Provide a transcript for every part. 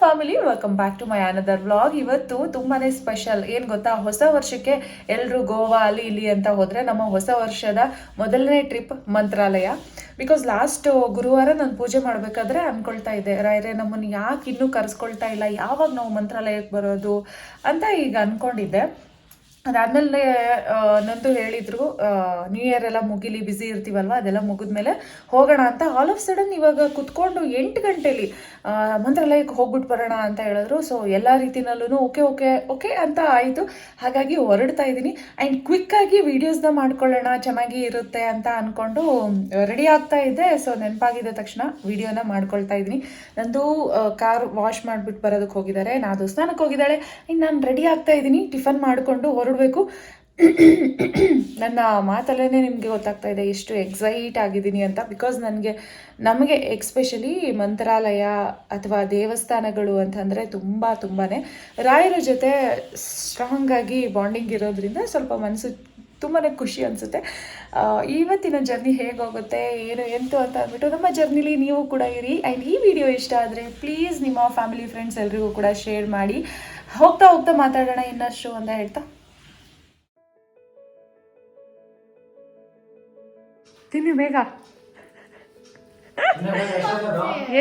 Family welcome back to my another vlog ಇವತ್ತು ತುಂಬಾನೇ special ಏನು ಗೊತ್ತಾ? ಹೊಸ ವರ್ಷಕ್ಕೆ ಎಲ್ಲರೂ ಗೋವಾ, ಅಲ್ಲಿ ಇಲ್ಲಿ ಅಂತ ಹೋದ್ರೆ ನಮ್ಮ ಹೊಸ ವರ್ಷದ ಮೊದಲನೇ ಟ್ರಿಪ್ ಮಂತ್ರಾಲಯ. ಬಿಕಾಸ್ ಲಾಸ್ಟ್ ಗುರುವಾರ ನಾನು ಪೂಜೆ ಮಾಡಬೇಕಾದ್ರೆ ಅನ್ಕೊಳ್ತಾ ಇದ್ದೆ. ರಾಯರೇ ನಮ್ಮನ್ನು ಯಾಕೆ ಇನ್ನೂ ಕರೆಸ್ಕೊಳ್ತಾ ಇಲ್ಲ? ಯಾವಾಗ ನಾವು ಮಂತ್ರಾಲಯಕ್ಕೆ ಬರೋದು? ಅಂತ ಈಗ ಅನ್ಕೊಂಡಿದ್ದೆ. ಅದಾದ್ಮೇಲೆ ನಂದು ಹೇಳಿದ್ರು ನ್ಯೂ ಇಯರ್ ಎಲ್ಲ ಮುಗಿಲಿ ಬ್ಯುಸಿ ಇರ್ತೀವಲ್ವ, ಅದೆಲ್ಲ ಮುಗಿದ್ಮೇಲೆ ಹೋಗೋಣ ಅಂತ. ಆಲ್ ಆಫ್ ಸಡನ್ ಇವಾಗ ಕುತ್ಕೊಂಡು ಎಂಟು ಗಂಟೆಲಿ ಮಂತ್ರಾಲಯಕ್ಕೆ ಹೋಗ್ಬಿಟ್ಟು ಬರೋಣ ಅಂತ ಹೇಳಿದ್ರು. ಸೊ ಎಲ್ಲ ರೀತಿನಲ್ಲೂ ಓಕೆ ಓಕೆ ಓಕೆ ಅಂತ ಆಯಿತು. ಹಾಗಾಗಿ ಹೊರಡ್ತಾ ಇದ್ದೀನಿ. ಆ್ಯಂಡ್ ಕ್ವಿಕ್ಕಾಗಿ ವೀಡಿಯೋಸ್ನ ಮಾಡ್ಕೊಳ್ಳೋಣ, ಚೆನ್ನಾಗಿ ಇರುತ್ತೆ ಅಂತ ಅಂದ್ಕೊಂಡು ರೆಡಿ ಆಗ್ತಾ ಇದ್ದೆ ಸೊ ನೆನಪಾಗಿದ್ದ ತಕ್ಷಣ ವೀಡಿಯೋನ ಮಾಡ್ಕೊಳ್ತಾ ಇದ್ದೀನಿ. ನಂದು ಕಾರ್ ವಾಶ್ ಮಾಡಿಬಿಟ್ಟು ಬರೋದಕ್ಕೆ ಹೋಗಿದ್ದಾರೆ. ನಾದು ಸ್ನಾನಕ್ಕೆ ಹೋಗಿದ್ದಾಳೆ. ಇನ್ನು ನಾನು ರೆಡಿ ಆಗ್ತಾ ಇದ್ದೀನಿ. ಟಿಫನ್ ಮಾಡಿಕೊಂಡು ಹೊರಡಬೇಕು ನನ್ನ ಮಾತಲ್ಲೇ ನಿಮಗೆ ಗೊತ್ತಾಗ್ತಾ ಇದೆ ಎಷ್ಟು ಎಕ್ಸೈಟ್ ಆಗಿದ್ದೀನಿ ಅಂತ. ಬಿಕಾಸ್ ನನಗೆ, ನಮಗೆ ಎಕ್ಸ್ಪೆಷಲಿ ಮಂತ್ರಾಲಯ ಅಥವಾ ದೇವಸ್ಥಾನಗಳು ಅಂತಂದರೆ ತುಂಬ ತುಂಬಾ ರಾಯರ ಜೊತೆ ಸ್ಟ್ರಾಂಗ್ ಆಗಿ ಬಾಂಡಿಂಗ್ ಇರೋದ್ರಿಂದ ಸ್ವಲ್ಪ ಮನಸ್ಸು ತುಂಬಾ ಖುಷಿ ಅನಿಸುತ್ತೆ. ಇವತ್ತಿನ ಜರ್ನಿ ಹೇಗೋಗುತ್ತೆ, ಏನು, ಎಂತು ಅಂತ ಅಂದ್ಬಿಟ್ಟು ನಮ್ಮ ಜರ್ನಿಲಿ ನೀವು ಕೂಡ ಇರಿ. ಆ್ಯಂಡ್ ಈ ವಿಡಿಯೋ ಇಷ್ಟ ಆದರೆ ಪ್ಲೀಸ್ ನಿಮ್ಮ ಫ್ಯಾಮಿಲಿ ಫ್ರೆಂಡ್ಸ್ ಎಲ್ರಿಗೂ ಕೂಡ ಶೇರ್ ಮಾಡಿ. ಹೋಗ್ತಾ ಹೋಗ್ತಾ ಮಾತಾಡೋಣ ಇನ್ನಷ್ಟು ಅಂತ ಹೇಳ್ತಾ. ಬೇಗ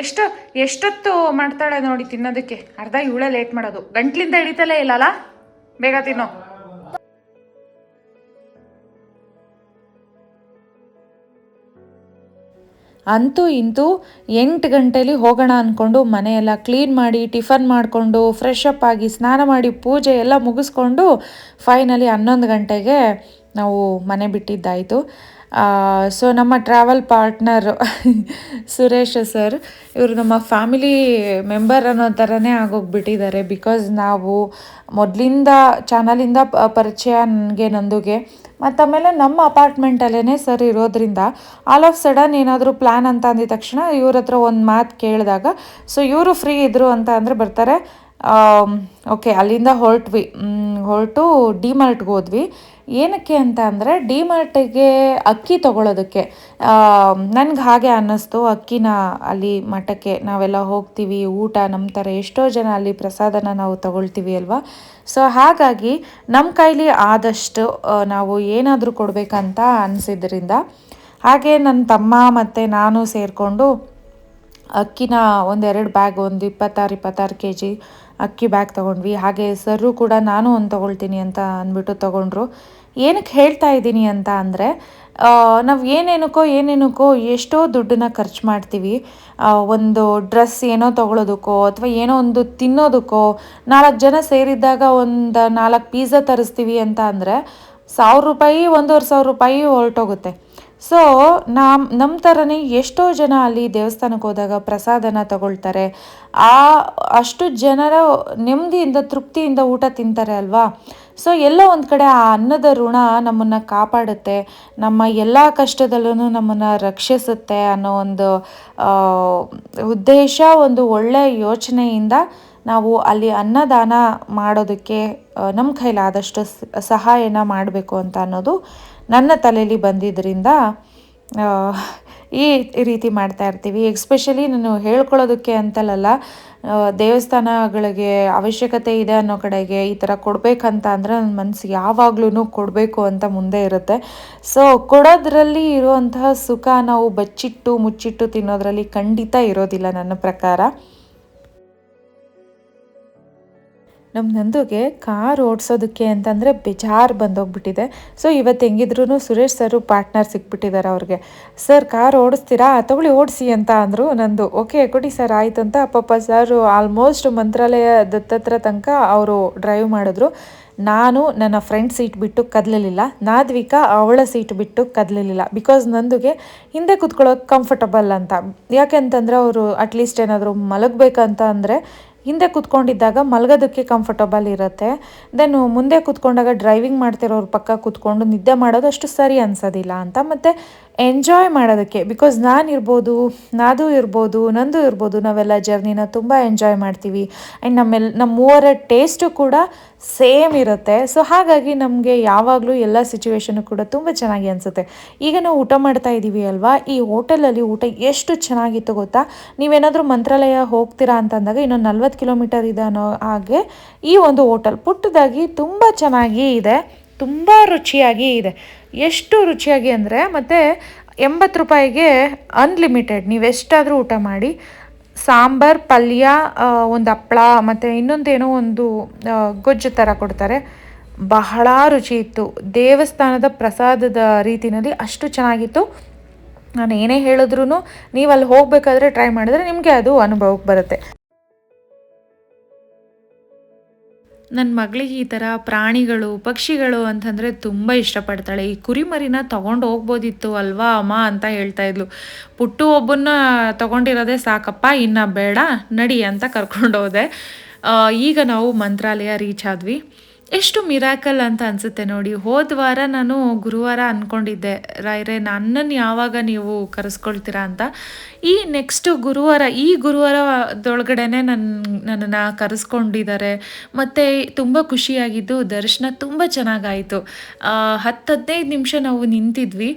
ಎಷ್ಟು ಎಷ್ಟೊತ್ತು ಮಾಡ್ತಾಳೆ ನೋಡಿ ತಿನ್ನೋದಕ್ಕೆ. ಅರ್ಧ ಇವಳೆ ಲೇಟ್ ಮಾಡೋದು. ಗಂಟ್ಲಿಂದ ಹಿಡಿತಲೇ ಇಲ್ಲಲ್ಲ? ಬೇಗ ತಿನ್ನೋ. ಅಂತೂ ಇಂತೂ ಎಂಟು ಗಂಟೆಲಿ ಹೋಗೋಣ ಅಂದ್ಕೊಂಡು ಮನೆಯೆಲ್ಲ ಕ್ಲೀನ್ ಮಾಡಿ ಟಿಫನ್ ಮಾಡಿಕೊಂಡು ಫ್ರೆಶ್ ಅಪ್ ಆಗಿ ಸ್ನಾನ ಮಾಡಿ ಪೂಜೆ ಎಲ್ಲ ಮುಗಿಸ್ಕೊಂಡು ಫೈನಲಿ ಹನ್ನೊಂದು ಗಂಟೆಗೆ ನಾವು ಮನೆ ಬಿಟ್ಟಿದ್ದಾಯಿತು. ಸೊ ನಮ್ಮ ಟ್ರಾವೆಲ್ ಪಾರ್ಟ್ನರ್ ಸುರೇಶ ಸರ್ ಇವರು ನಮ್ಮ ಫ್ಯಾಮಿಲಿ ಮೆಂಬರ್ ಅನ್ನೋ ಥರನೇ ಆಗೋಗ್ಬಿಟ್ಟಿದ್ದಾರೆ ಬಿಕಾಸ್ ನಾವು ಮೊದಲಿಂದ ಚಾನಲಿಂದ ಪರಿಚಯ ನನಗೆ, ನಂದುಗೆ. ಮತ್ತು ಆಮೇಲೆ ನಮ್ಮ ಅಪಾರ್ಟ್ಮೆಂಟಲ್ಲೇ ಸರ್ ಇರೋದ್ರಿಂದ ಆಲ್ ಆಫ್ ಸಡನ್ ಏನಾದರೂ ಪ್ಲ್ಯಾನ್ ಅಂತ ಅಂದಿದ ತಕ್ಷಣ ಇವ್ರ ಹತ್ರ ಒಂದು ಮಾತು ಕೇಳಿದಾಗ ಸೊ ಇವರು ಫ್ರೀ ಇದ್ದರು ಅಂತ ಅಂದರೆ ಬರ್ತಾರೆ ಓಕೆ ಅಲ್ಲಿಂದ ಹೊರಟ್ವಿ. ಹೊರಟು ಡಿಮಾರ್ಟ್ಗೆ ಹೋದ್ವಿ. ಏನಕ್ಕೆ ಅಂತ ಅಂದರೆ ಡಿಮಾರ್ಟಿಗೆ ಅಕ್ಕಿ ತೊಗೊಳೋದಕ್ಕೆ. ನನಗೆ ಹಾಗೆ ಅನ್ನಿಸ್ತು. ಅಕ್ಕಿನ ಅಲ್ಲಿ ಮಠಕ್ಕೆ ನಾವೆಲ್ಲ ಹೋಗ್ತೀವಿ, ಊಟ ನಮ್ಮ ಥರ ಎಷ್ಟೋ ಜನ ಅಲ್ಲಿ ಪ್ರಸಾದನ ನಾವು ತಗೊಳ್ತೀವಿ ಅಲ್ವಾ? ಸೊ, ಹಾಗಾಗಿ ನಮ್ಮ ಕೈಲಿ ಆದಷ್ಟು ನಾವು ಏನಾದರೂ ಕೊಡಬೇಕಂತ ಅನಿಸಿದ್ರಿಂದ, ಹಾಗೆ ನನ್ನ ತಮ್ಮ ಮತ್ತು ನಾನು ಸೇರಿಕೊಂಡು ಅಕ್ಕಿನ ಒಂದೆರಡು ಬ್ಯಾಗ್, ಒಂದು ಇಪ್ಪತ್ತಾರು ಇಪ್ಪತ್ತಾರು ಕೆ ಜಿ ಅಕ್ಕಿ ಬ್ಯಾಗ್ ತೊಗೊಂಡ್ವಿ. ಹಾಗೆ ಸರ್ರು ಕೂಡ ನಾನು ಒಂದು ತೊಗೊಳ್ತೀನಿ ಅಂತ ಅಂದ್ಬಿಟ್ಟು ತೊಗೊಂಡ್ರು. ಏನಕ್ಕೆ ಹೇಳ್ತಾ ಇದ್ದೀನಿ ಅಂತ ಅಂದರೆ ನಾವು ಏನೇನಕ್ಕೋ ಏನೇನಕ್ಕೋ ಎಷ್ಟೋ ದುಡ್ಡನ್ನ ಖರ್ಚು ಮಾಡ್ತೀವಿ. ಒಂದು ಡ್ರೆಸ್ ಏನೋ ತೊಗೊಳೋದಕ್ಕೋ ಅಥವಾ ಏನೋ ಒಂದು ತಿನ್ನೋದಕ್ಕೋ ನಾಲ್ಕು ಜನ ಸೇರಿದ್ದಾಗ ಒಂದು ನಾಲ್ಕು ಪೀಝಾ ತರಿಸ್ತೀವಿ ಅಂತ ಅಂದರೆ, ಸಾವಿರ ರೂಪಾಯಿ, ಒಂದೂವರೆ ಸಾವಿರ ರೂಪಾಯಿ ಹೊರಟೋಗುತ್ತೆ. ಸೊ ನಮ್ಮ ನಮ್ಮ ಥರನೇ ಎಷ್ಟೋ ಜನ ಅಲ್ಲಿ ದೇವಸ್ಥಾನಕ್ಕೆ ಹೋದಾಗ ಪ್ರಸಾದನ ತಗೊಳ್ತಾರೆ. ಆ, ಅಷ್ಟು ಜನರ ನೆಮ್ಮದಿಯಿಂದ, ತೃಪ್ತಿಯಿಂದ ಊಟ ತಿಂತಾರೆ ಅಲ್ವಾ? ಸೊ ಎಲ್ಲೋ ಒಂದು ಕಡೆ ಆ ಅನ್ನದ ಋಣ ನಮ್ಮನ್ನು ಕಾಪಾಡುತ್ತೆ. ನಮ್ಮ ಎಲ್ಲ ಕಷ್ಟದಲ್ಲೂ ನಮ್ಮನ್ನು ರಕ್ಷಿಸುತ್ತೆ ಅನ್ನೋ ಒಂದು ಉದ್ದೇಶ, ಒಂದು ಒಳ್ಳೆಯ ಯೋಚನೆಯಿಂದ ನಾವು ಅಲ್ಲಿ ಅನ್ನದಾನ ಮಾಡೋದಕ್ಕೆ ನಮ್ಮ ಕೈಲಾದಷ್ಟು ಸಹಾಯನ ಮಾಡಬೇಕು ಅಂತ ಅನ್ನೋದು ನನ್ನ ತಲೆಯಲ್ಲಿ ಬಂದಿದ್ದರಿಂದ ಈ ರೀತಿ ಮಾಡ್ತಾ ಇರ್ತೀವಿ. ಎಕ್ಸ್ಪೆಷಲಿ ನಾನು ಹೇಳ್ಕೊಳ್ಳೋದಕ್ಕೆ ಅಂತಲ್ಲ ದೇವಸ್ಥಾನಗಳಿಗೆ ಅವಶ್ಯಕತೆ ಇದೆ ಅನ್ನೋ ಕಡೆಗೆ ಈ ಥರ ಕೊಡಬೇಕಂತ ಅಂದರೆ ನನ್ನ ಮನಸ್ಸು ಯಾವಾಗ್ಲೂ ಕೊಡಬೇಕು ಅಂತ ಮುಂದೆ ಇರುತ್ತೆ. ಸೊ ಕೊಡೋದ್ರಲ್ಲಿ ಇರುವಂತಹ ಸುಖ ನಾವು ಬಚ್ಚಿಟ್ಟು, ಮುಚ್ಚಿಟ್ಟು ತಿನ್ನೋದ್ರಲ್ಲಿ ಖಂಡಿತ ಇರೋದಿಲ್ಲ ನನ್ನ ಪ್ರಕಾರ. ನಮ್ಮ ನಂದುಗೆ ಕಾರ್ ಓಡಿಸೋದಕ್ಕೆ ಅಂತಂದರೆ ಬೇಜಾರು ಬಂದೋಗ್ಬಿಟ್ಟಿದೆ. ಸೊ ಇವತ್ತು ಹೆಂಗಿದ್ರು ಸುರೇಶ್ ಸರು ಪಾರ್ಟ್ನರ್ ಸಿಕ್ಬಿಟ್ಟಿದ್ದಾರೆ ಅವ್ರಿಗೆ. ಸರ್, ಕಾರ್ ಓಡಿಸ್ತೀರಾ? ತಗೊಳ್ಳಿ ಓಡಿಸಿ ಅಂತ ಅಂದರು ನಂದು. ಓಕೆ, ಕೊಡಿ ಸರ್, ಆಯಿತು ಅಂತ ಪಾಪ ಸರ್ ಆಲ್ಮೋಸ್ಟ್ ಮಂತ್ರಾಲಯ ದತ್ತತ್ರ ತನಕ ಅವರು ಡ್ರೈವ್ ಮಾಡಿದ್ರು. ನಾನು ನನ್ನ ಫ್ರೆಂಡ್ ಸೀಟ್ ಬಿಟ್ಟು ಕದಲಿಲ್ಲ ನಾದ್ವಿಕಾ ಅವಳ ಸೀಟ್ ಬಿಟ್ಟು ಕದಲಿಲ್ಲ ಬಿಕಾಸ್ ನಂದುಗೆ ಹಿಂದೆ ಕುತ್ಕೊಳ್ಳೋಕೆ ಕಂಫರ್ಟಬಲ್ ಅಂತ. ಯಾಕೆಂತಂದರೆ ಅವರು ಅಟ್ಲೀಸ್ಟ್ ಏನಾದರೂ ಮಲಗಬೇಕಂತ ಅಂದರೆ ಹಿಂದೆ ಕೂತ್ಕೊಂಡಿದ್ದಾಗ ಮಲಗೋದಕ್ಕೆ ಕಂಫರ್ಟಬಲ್ ಇರುತ್ತೆ. ದೆನ್ ಮುಂದೆ ಕುತ್ಕೊಂಡಾಗ ಡ್ರೈವಿಂಗ್ ಮಾಡ್ತಿರೋರು ಪಕ್ಕ ಕುತ್ಕೊಂಡು ನಿದ್ದೆ ಮಾಡೋದು ಅಷ್ಟು ಸರಿ ಅನ್ಸೋದಿಲ್ಲ ಅಂತ. ಮತ್ತು ಎಂಜಾಯ್ ಮಾಡೋದಕ್ಕೆ ಬಿಕಾಸ್ ನಾನು ಇರ್ಬೋದು, ನಾದು ಇರ್ಬೋದು, ನಂದು ಇರ್ಬೋದು, ನಾವೆಲ್ಲ ಜರ್ನಿನ ತುಂಬ ಎಂಜಾಯ್ ಮಾಡ್ತೀವಿ. ಆ್ಯಂಡ್ ನಮ್ಮೆಲ್ಲ ನಮ್ಮ ಮೂವರ ಟೇಸ್ಟು ಕೂಡ ಸೇಮ್ ಇರುತ್ತೆ. ಸೊ ಹಾಗಾಗಿ ನಮಗೆ ಯಾವಾಗಲೂ ಎಲ್ಲ ಸಿಚುವೇಶನು ಕೂಡ ತುಂಬ ಚೆನ್ನಾಗಿ ಅನಿಸುತ್ತೆ. ಈಗ ನಾವು ಊಟ ಮಾಡ್ತಾ ಇದ್ದೀವಿ ಅಲ್ವಾ? ಈ ಹೋಟೆಲಲ್ಲಿ ಊಟ ಎಷ್ಟು ಚೆನ್ನಾಗಿತ್ತು ಗೊತ್ತಾ? ನೀವೇನಾದರೂ ಮಂತ್ರಾಲಯ ಹೋಗ್ತೀರಾ ಅಂತಂದಾಗ ಇನ್ನೊಂದು ನಲ್ವತ್ತು ಕಿಲೋಮೀಟರ್ ಇದೆ ಅನ್ನೋ ಹಾಗೆ ಈ ಒಂದು ಹೋಟೆಲ್ ಪುಟ್ಟದಾಗಿ ತುಂಬ ಚೆನ್ನಾಗಿ ಇದೆ. ತುಂಬ ರುಚಿಯಾಗಿ ಇದೆ. ಎಷ್ಟು ರುಚಿಯಾಗಿ ಅಂದರೆ ಮತ್ತು ಎಂಬತ್ತು ರೂಪಾಯಿಗೆ ಅನ್ಲಿಮಿಟೆಡ್ ನೀವು ಎಷ್ಟಾದರೂ ಊಟ ಮಾಡಿ, ಸಾಂಬಾರ್, ಪಲ್ಯ ಒಂದು ಹಪ್ಪಳ ಮತ್ತು ಇನ್ನೊಂದೇನೋ ಒಂದು ಗೊಜ್ಜು ಥರ ಕೊಡ್ತಾರೆ. ಬಹಳ ರುಚಿ ಇತ್ತು. ದೇವಸ್ಥಾನದ ಪ್ರಸಾದದ ರೀತಿಯಲ್ಲಿ ಅಷ್ಟು ಚೆನ್ನಾಗಿತ್ತು. ನಾನು ಏನೇ ಹೇಳಿದ್ರು ನೀವು ಅಲ್ಲಿ ಹೋಗಬೇಕಾದ್ರೆ ಟ್ರೈ ಮಾಡಿದ್ರೆ ನಿಮಗೆ ಅದು ಅನುಭವಕ್ಕೆ ಬರುತ್ತೆ. ನನ್ನ ಮಗಳಿಗೆ ಈ ಥರ ಪ್ರಾಣಿಗಳು, ಪಕ್ಷಿಗಳು ಅಂತಂದರೆ ತುಂಬ ಇಷ್ಟಪಡ್ತಾಳೆ. ಈ ಕುರಿಮರಿನ ತೊಗೊಂಡು ಹೋಗ್ಬೋದಿತ್ತು ಅಲ್ವಾ ಅಮ್ಮ ಅಂತ ಹೇಳ್ತಾ ಇದ್ಲು. ಪುಟ್ಟು ಒಬ್ಬನ್ನ ತೊಗೊಂಡಿರೋದೇ ಸಾಕಪ್ಪ, ಇನ್ನು ಬೇಡ, ನಡಿ ಅಂತ ಕರ್ಕೊಂಡು ಹೋದೆ. ಈಗ ನಾವು ಮಂತ್ರಾಲಯ ರೀಚ್ ಆದ್ವಿ. ಎಷ್ಟು ಮಿರಾಕಲ್ ಅಂತ ಅನಿಸುತ್ತೆ ನೋಡಿ. ಹೋದ ವಾರ ನಾನು ಗುರುವಾರ ಅಂದ್ಕೊಂಡಿದ್ದೆ ರಾಯ್ರೆ ನನ್ನನ್ನು ಯಾವಾಗ ನೀವು ಕರೆಸ್ಕೊಳ್ತೀರಾ ಅಂತ. ಈ ನೆಕ್ಸ್ಟು ಗುರುವಾರ, ಈ ಗುರುವಾರದೊಳಗಡೆ ನನ್ನ ನನ್ನನ್ನು ಕರೆಸ್ಕೊಂಡಿದ್ದಾರೆ. ಮತ್ತು ತುಂಬ ಖುಷಿಯಾಗಿದ್ದು, ದರ್ಶನ ತುಂಬ ಚೆನ್ನಾಗಾಯಿತು. ಹತ್ತು ಹದಿನೈದು ನಿಮಿಷ ನಾವು ನಿಂತಿದ್ವಿ.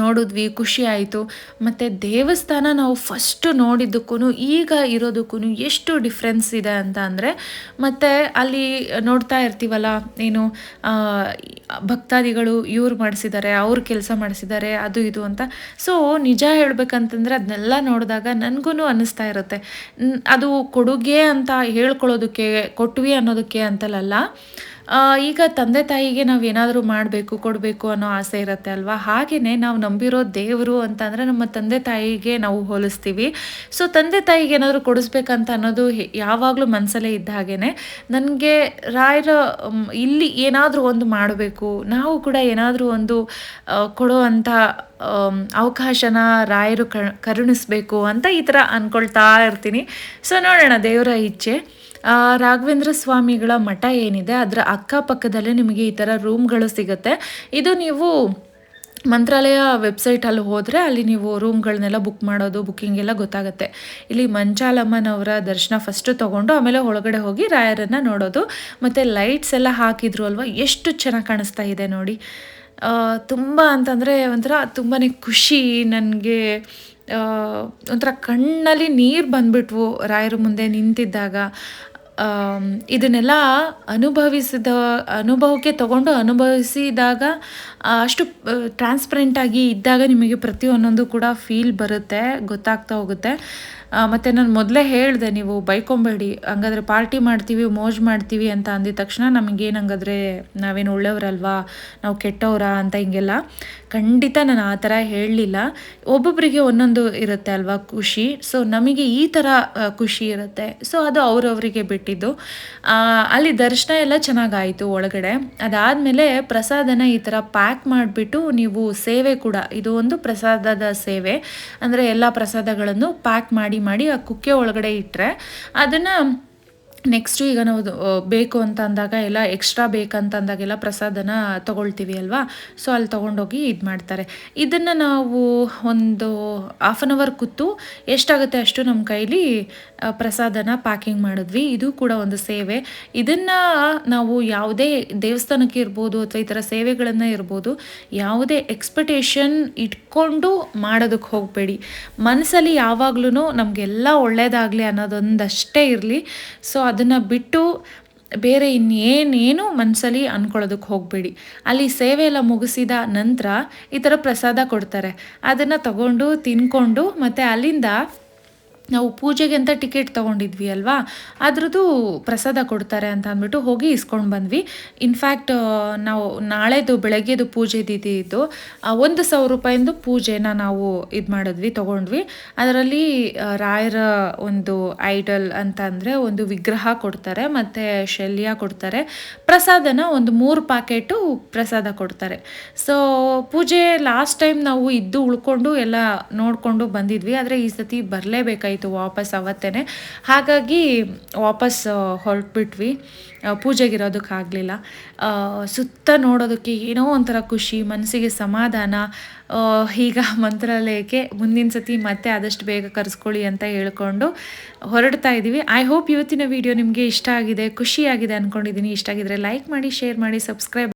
ನೋಡಿದ್ವಿ, ಖುಷಿ ಆಯಿತು. ಮತ್ತು ದೇವಸ್ಥಾನ ನಾವು ಫಸ್ಟು ನೋಡಿದ್ದಕ್ಕೂ ಈಗ ಇರೋದಕ್ಕೂ ಎಷ್ಟು ಡಿಫ್ರೆನ್ಸ್ ಇದೆ ಅಂತ ಅಂದರೆ, ಮತ್ತು ಅಲ್ಲಿ ನೋಡ್ತಾ ಇರ್ತೀವಲ್ಲ, ಏನು ಭಕ್ತಾದಿಗಳು ಇವ್ರು ಮಾಡಿಸಿದ್ದಾರೆ ಅವ್ರು ಕೆಲಸ ಮಾಡಿಸಿದ್ದಾರೆ ಅದು ಇದು ಅಂತ. ಸೊ ನಿಜ ಹೇಳ್ಬೇಕಂತಂದರೆ ಅದನ್ನೆಲ್ಲ ನೋಡಿದಾಗ ನನಗೂ ಅನ್ನಿಸ್ತಾ ಇರುತ್ತೆ. ಅದು ಕೊಡುಗೆ ಅಂತ ಹೇಳ್ಕೊಳ್ಳೋದಕ್ಕೆ, ಕೊಟ್ವಿ ಅನ್ನೋದಕ್ಕೆ ಅಂತಲಲ್ಲ ಈಗ ತಂದೆ ತಾಯಿಗೆ ನಾವು ಏನಾದರೂ ಮಾಡಬೇಕು, ಕೊಡಬೇಕು ಅನ್ನೋ ಆಸೆ ಇರುತ್ತೆ ಅಲ್ವಾ? ಹಾಗೆಯೇ ನಾವು ನಂಬಿರೋ ದೇವರು ಅಂತಂದರೆ ನಮ್ಮ ತಂದೆ ತಾಯಿಗೆ ನಾವು ಹೋಲಿಸ್ತೀವಿ. ಸೊ ತಂದೆ ತಾಯಿಗೆ ಏನಾದರೂ ಕೊಡಿಸ್ಬೇಕಂತ ಅನ್ನೋದು ಯಾವಾಗಲೂ ಮನಸ್ಸಲ್ಲೇ ಇದ್ದ ಹಾಗೇ ನನಗೆ ರಾಯರ ಇಲ್ಲಿ ಏನಾದರೂ ಒಂದು ಮಾಡಬೇಕು, ನಾವು ಕೂಡ ಏನಾದರೂ ಒಂದು ಕೊಡೋ ಅಂಥ ಅವಕಾಶನ ರಾಯರು ಕರುಣಿಸ್ಬೇಕು ಅಂತ ಈ ಥರ ಅಂದ್ಕೊಳ್ತಾ ಇರ್ತೀನಿ. ಸೊ ನೋಡೋಣ ದೇವರ ಇಚ್ಛೆ. ರಾಘವೇಂದ್ರ ಸ್ವಾಮಿಗಳ ಮಠ ಏನಿದೆ, ಅದರ ಅಕ್ಕಪಕ್ಕದಲ್ಲೇ ನಿಮಗೆ ಈ ಥರ ರೂಮ್ಗಳು ಸಿಗುತ್ತೆ. ಇದು ನೀವು ಮಂತ್ರಾಲಯ ವೆಬ್ಸೈಟಲ್ಲಿ ಹೋದರೆ ಅಲ್ಲಿ ನೀವು ರೂಮ್ಗಳನ್ನೆಲ್ಲ ಬುಕ್ ಮಾಡೋದು ಬುಕ್ಕಿಂಗ್ ಎಲ್ಲ ಗೊತ್ತಾಗುತ್ತೆ. ಇಲ್ಲಿ ಮಂಚಾಲಮ್ಮನವರ ದರ್ಶನ ಫಸ್ಟು ತೊಗೊಂಡು ಆಮೇಲೆ ಒಳಗಡೆ ಹೋಗಿ ರಾಯರನ್ನು ನೋಡೋದು. ಮತ್ತು ಲೈಟ್ಸ್ ಎಲ್ಲ ಹಾಕಿದ್ರು ಅಲ್ವಾ, ಎಷ್ಟು ಚೆನ್ನಾಗಿ ಕಾಣಿಸ್ತಾ ಇದೆ ನೋಡಿ. ತುಂಬ ಅಂತಂದರೆ ಒಂಥರ ತುಂಬಾ ಖುಷಿ ನನಗೆ. ಒಂಥರ ಕಣ್ಣಲ್ಲಿ ನೀರು ಬಂದ್ಬಿಟ್ವು ರಾಯರ ಮುಂದೆ ನಿಂತಿದ್ದಾಗ. ಇದನ್ನೆಲ್ಲ ಅನುಭವಿಸಿದ, ಅನುಭವಕ್ಕೆ ತಗೊಂಡು ಅನುಭವಿಸಿದಾಗ ಅಷ್ಟು ಟ್ರಾನ್ಸ್ಪರೆಂಟಾಗಿ ಇದ್ದಾಗ ನಿಮಗೆ ಪ್ರತಿಯೊಂದೊಂದು ಕೂಡ ಫೀಲ್ ಬರುತ್ತೆ, ಗೊತ್ತಾಗ್ತಾ ಹೋಗುತ್ತೆ. ಮತ್ತು ನಾನು ಮೊದಲೇ ಹೇಳಿದೆ, ನೀವು ಬೈಕೊಂಬೇಡಿ, ಹಂಗಾದ್ರೆ ಪಾರ್ಟಿ ಮಾಡ್ತೀವಿ, ಮೋಜ್ ಮಾಡ್ತೀವಿ ಅಂತ ಅಂದಿದ ತಕ್ಷಣ ನಮಗೇನು ಹಂಗಾದ್ರೆ ನಾವೇನು ಒಳ್ಳೆಯವರಲ್ವಾ ನಾವು ಕೆಟ್ಟವರ ಅಂತ ಹಿಂಗೆಲ್ಲ. ಖಂಡಿತ ನಾನು ಆ ಥರ ಹೇಳಲಿಲ್ಲ. ಒಬ್ಬೊಬ್ಬರಿಗೆ ಒಂದೊಂದು ಇರುತ್ತೆ ಅಲ್ವಾ ಖುಷಿ? ಸೊ ನಮಗೆ ಈ ಥರ ಖುಷಿ ಇರುತ್ತೆ. ಸೊ ಅದು ಅವರವರಿಗೆ ಬಿಟ್ಟಿದ್ದು. ಅಲ್ಲಿ ದರ್ಶನ ಎಲ್ಲ ಚೆನ್ನಾಗಾಯಿತು ಒಳಗಡೆ. ಅದಾದಮೇಲೆ ಪ್ರಸಾದನ ಈ ಥರ ಪ್ಯಾಕ್ ಮಾಡಿಬಿಟ್ಟು ನೀವು ಸೇವೆ ಕೂಡ, ಇದು ಒಂದು ಪ್ರಸಾದದ ಸೇವೆ. ಅಂದರೆ ಎಲ್ಲ ಪ್ರಸಾದಗಳನ್ನು ಪ್ಯಾಕ್ ಮಾಡಿ ಮಾಡಿ ಆ ಕುಕ್ಕೆ ಒಳಗಡೆ ಇಟ್ಟರೆ ಅದನ್ನು ನೆಕ್ಸ್ಟು ಈಗ ನಾವು ಬೇಕು ಅಂತ ಅಂದಾಗ ಎಲ್ಲ ಎಕ್ಸ್ಟ್ರಾ ಬೇಕಂತ ಅಂದಾಗೆಲ್ಲ ಪ್ರಸಾದನ ತೊಗೊಳ್ತೀವಿ ಅಲ್ವಾ? ಸೊ, ಅಲ್ಲಿ ತೊಗೊಂಡೋಗಿ ಇದು ಮಾಡ್ತಾರೆ. ಇದನ್ನು ನಾವು ಒಂದು ಹಾಫ್ ಆನ್ ಅವರ್ ಕೂತು ಎಷ್ಟಾಗುತ್ತೆ ಅಷ್ಟು ನಮ್ಮ ಕೈಲಿ ಪ್ರಸಾದನ ಪ್ಯಾಕಿಂಗ್ ಮಾಡಿದ್ವಿ. ಇದು ಕೂಡ ಒಂದು ಸೇವೆ. ಇದನ್ನು ನಾವು ಯಾವುದೇ ದೇವಸ್ಥಾನಕ್ಕೆ ಇರ್ಬೋದು ಅಥವಾ ಈ ಥರ ಸೇವೆಗಳನ್ನು ಇರ್ಬೋದು, ಯಾವುದೇ ಎಕ್ಸ್ಪೆಕ್ಟೇಷನ್ ಇಟ್ಕೊಂಡು ಮಾಡೋದಕ್ಕೆ ಹೋಗಬೇಡಿ. ಮನಸ್ಸಲ್ಲಿ ಯಾವಾಗ್ಲೂ ನಮಗೆಲ್ಲ ಒಳ್ಳೆಯದಾಗಲಿ ಅನ್ನೋದೊಂದಷ್ಟೇ ಇರಲಿ. ಸೊ ಅದನ್ನು ಬಿಟ್ಟು ಬೇರೆ ಇನ್ನೇನೇನು ಮನಸ್ಸಲ್ಲಿ ಅಂದ್ಕೊಳ್ಳೋದಕ್ಕೆ ಹೋಗಬೇಡಿ. ಅಲ್ಲಿ ಸೇವೆ ಎಲ್ಲ ಮುಗಿಸಿದ ನಂತರ ಈ ಥರ ಪ್ರಸಾದ ಕೊಡ್ತಾರೆ. ಅದನ್ನು ತಗೊಂಡು ತಿನ್ಕೊಂಡು ಮತ್ತು ಅಲ್ಲಿಂದ ನಾವು ಪೂಜೆಗೆ ಅಂತ ಟಿಕೆಟ್ ತೊಗೊಂಡಿದ್ವಿ ಅಲ್ವಾ? ಅದ್ರದ್ದು ಪ್ರಸಾದ ಕೊಡ್ತಾರೆ ಅಂತ ಅಂದ್ಬಿಟ್ಟು ಹೋಗಿ ಇಸ್ಕೊಂಡು ಬಂದ್ವಿ. ಇನ್ಫ್ಯಾಕ್ಟ್ ನಾವು ನಾಳೆದು ಬೆಳಗ್ಗೆದು ಪೂಜೆ ಇದ್ದಿದ್ದು ಒಂದು ಸಾವಿರ ರೂಪಾಯಿಂದು ಪೂಜೆನ ನಾವು ಇದು ಮಾಡಿದ್ವಿ, ತೊಗೊಂಡ್ವಿ. ಅದರಲ್ಲಿ ರಾಯರ ಒಂದು ಐಡಲ್ ಅಂತ ಅಂದರೆ ಒಂದು ವಿಗ್ರಹ ಕೊಡ್ತಾರೆ, ಮತ್ತು ಶಲ್ಯ ಕೊಡ್ತಾರೆ. ಪ್ರಸಾದನ ಒಂದು ಮೂರು ಪ್ಯಾಕೆಟು ಪ್ರಸಾದ ಕೊಡ್ತಾರೆ. ಸೊ ಪೂಜೆ ಲಾಸ್ಟ್ ಟೈಮ್ ನಾವು ಇದ್ದು ಉಳ್ಕೊಂಡು ಎಲ್ಲ ನೋಡಿಕೊಂಡು ಬಂದಿದ್ವಿ. ಆದರೆ ಈ ಸತಿ ಬರಲೇಬೇಕಾಯ್ತು. ಆಯಿತು, ವಾಪಸ್ ಅವತ್ತೇ ಹಾಗಾಗಿ ವಾಪಸ್ ಹೊರಟ್ಬಿಟ್ವಿ. ಪೂಜೆಗಿರೋದಕ್ಕಾಗಲಿಲ್ಲ. ಸುತ್ತ ನೋಡೋದಕ್ಕೆ ಏನೋ ಒಂಥರ ಖುಷಿ, ಮನಸ್ಸಿಗೆ ಸಮಾಧಾನ. ಈಗ ಮಂತ್ರಾಲಯಕ್ಕೆ ಮುಂದಿನ ಸತಿ ಮತ್ತೆ ಆದಷ್ಟು ಬೇಗ ಕರೆಸ್ಕೊಳ್ಳಿ ಅಂತ ಹೇಳ್ಕೊಂಡು ಹೊರಡ್ತಾ ಇದ್ದೀವಿ ಐ ಹೋಪ್ ಇವತ್ತಿನ ವಿಡಿಯೋ ನಿಮಗೆ ಇಷ್ಟ ಆಗಿದೆ, ಖುಷಿಯಾಗಿದೆ ಅಂದ್ಕೊಂಡಿದ್ದೀನಿ ಇಷ್ಟ ಆಗಿದ್ರೆ ಲೈಕ್ ಮಾಡಿ ಶೇರ್ ಮಾಡಿ ಸಬ್ಸ್ಕ್ರೈಬ್